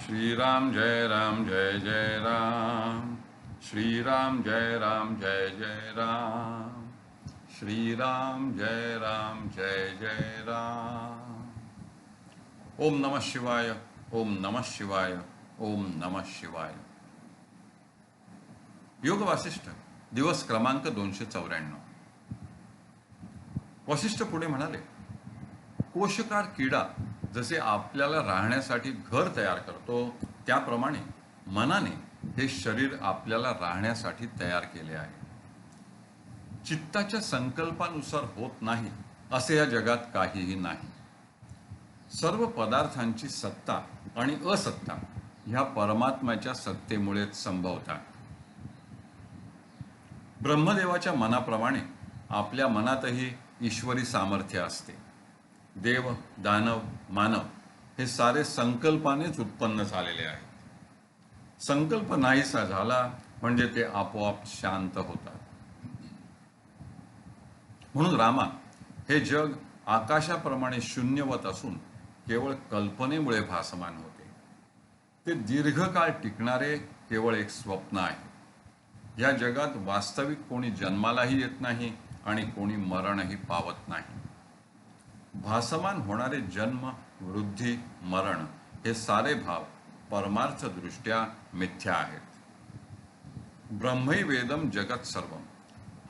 श्रीराम जय राम जय जय राम श्रीराम जय राम जय जय राम श्रीराम जय राम जय जय राम ओम नमः शिवाय ओम नमः शिवाय ओम नमः शिवाय योग वासिष्ठ दिवस क्रमांक दोनशे चौऱ्याण्णव वशिष्ठ पुढे म्हणाले कोशकार किडा जसे आपल्याला राहण्यासाठी घर तयार करतो त्याप्रमाणे मनाने हे शरीर आपल्याला राहण्यासाठी तयार केले आहे. चित्ताच्या संकल्पानुसार होत नाही असे या जगात काहीही नाही. सर्व पदार्थांची सत्ता आणि असत्ता ह्या परमात्म्याच्या सत्तेमुळेच संभवतात. ब्रह्मदेवाच्या मनाप्रमाणे आपल्या मनातही ईश्वरी सामर्थ्य असते. देव दानव मानव हे सारे संकल्पानेच उत्पन्न झालेले आहेत. संकल्प नाहीसा झाला म्हणजे ते आपोआप शांत होतात. म्हणून रामा हे जग आकाशाप्रमाणे शून्यवत असून केवळ कल्पनेमुळे भासमान होते. ते दीर्घकाळ टिकणारे केवळ एक स्वप्न आहे. या जगात वास्तविक कोणी जन्मालाही येत नाही आणि कोणी मरणही पावत नाही. भासमान होणारे जन्म वृद्धी मरण हे सारे भाव परमार्थ दृष्ट्या मिथ्या आहेत. ब्रह्मही वेदम जगत सर्वम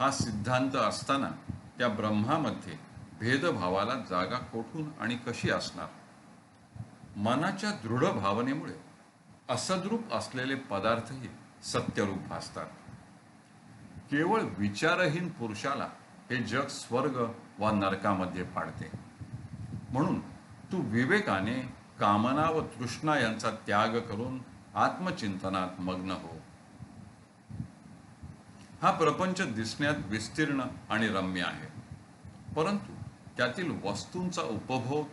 हा सिद्धांत असताना त्या ब्रह्मामध्ये भेदभावाला जागा कोठून आणि कशी असणार? मनाच्या दृढ भावनेमुळे असद्रूप असलेले पदार्थही सत्यरूप भासतात. केवळ विचारहीन पुरुषाला हे जग स्वर्ग वा नरकामध्ये पाडते. म्हणून तू विवेकाने कामना व तृष्णा यांचा त्याग करून आत्मचिंतनात मग्न हो. हा प्रपंच दिसण्यात विस्तीर्ण आणि रम्य आहे. परंतु त्यातील वस्तूंचा उपभोग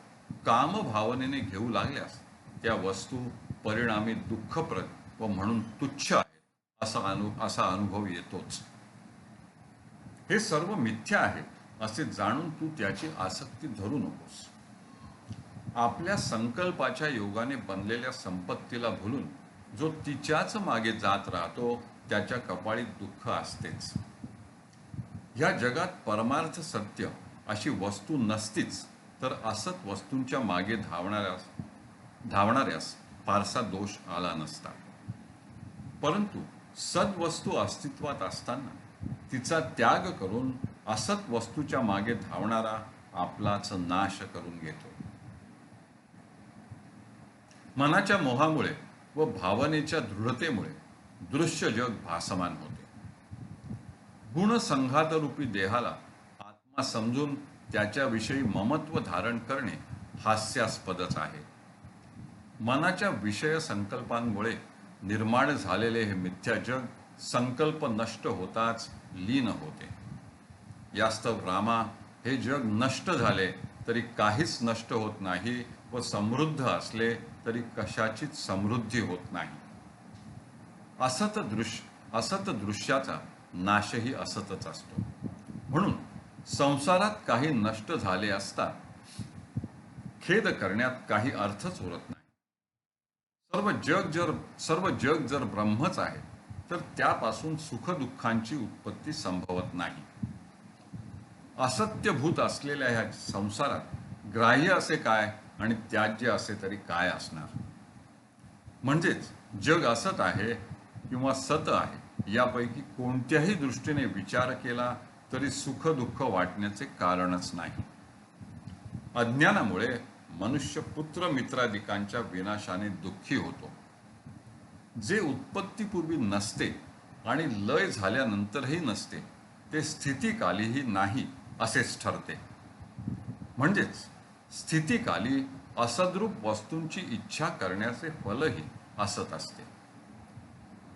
कामभावनेने घेऊ लागल्यास त्या वस्तू परिणामी दुःखप्रद व म्हणून तुच्छ आहेत असा अनु असा अनुभव येतोच. हे सर्व मिथ्या आहे असे जाणून तू त्याची आसक्ती धरू नकोस. आपल्या संकल्पाच्या योगाने बनलेल्या संपत्तीला भुलून जो तिच्याच मागे जात राहतो त्याच्या कपाळीत दुःख असतेच. या जगात परमार्थ सत्य अशी वस्तू नसतीच तर असत वस्तूंच्या मागे धावणाऱ्यास धावणाऱ्यास फारसा दोष आला नसता. परंतु सद्वस्तू अस्तित्वात असताना तिचा त्याग करून असत वस्तूच्या मागे धावणारा आपलाच नाश करून घेतो. मनाच्या मोहामुळे व भावनेच्या दृढतेमुळे दृश्य जग भासमान होते. गुणसंघातरूपी देहाला आत्मा समजून त्याच्याविषयी ममत्व धारण करणे हास्यास्पदच आहे. मनाच्या विषय संकल्पांमुळे निर्माण झालेले हे मिथ्या जग संकल्प नष्ट होताच लीन होते. यास्तव रामा हे जग नष्ट झाले तरी काहीच नष्ट होत नाही व समृद्ध असले तरी कशाचीच समृद्धी होत नाही. असत दृश्य असत दृश्याचा नाशही असतच असतो. म्हणून संसारात काही नष्ट झाले असता खेद करण्यात काही अर्थच उरत नाही. सर्व जग जर सर्व जग जर ब्रह्मच आहे तर त्यापासून सुखदुःखांची उत्पत्ती संभवत नाही. असत्यभूत असलेल्या ह्या संसारात ग्राह्य असे काय? आणि त्याज्य असे तरी काय असणार? म्हणजेच जग असत आहे किंवा सत आहे यापैकी कोणत्याही दृष्टीने विचार केला तरी सुख दुःख वाटण्याचे कारणच नाही. अज्ञानामुळे मनुष्य पुत्र मित्रादिकांच्या विनाशाने दुःखी होतो. जे उत्पत्तीपूर्वी नसते आणि लय झाल्यानंतरही नसते ते स्थितीकालीही नाही असेच ठरते. म्हणजेच स्थितीकाली असद्रूप वस्तूंची इच्छा करण्याचे फलही असत असते.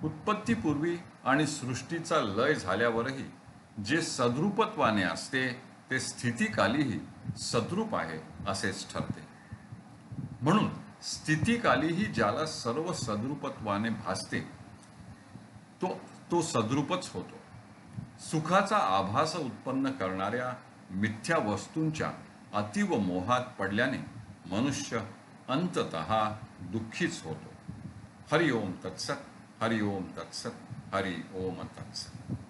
उत्पत्तीपूर्वी आणि सृष्टीचा लय झाल्यावरही जे सद्रूपत्वाने असते ते स्थितीकालीही सद्रूप आहे असेच ठरते. म्हणून स्थितीकालीही ज्याला सर्व सद्रूपत्वाने भासते तो तो सद्रूपच होतो. सुखाचा आभास उत्पन्न करणाऱ्या मिथ्या वस्तूंच्या अतीव मोहात पडल्याने मनुष्य अंतत दुःखीच होतो हरि ओम तत्सत हरि ओम तत्सत हरि ओम तत्सत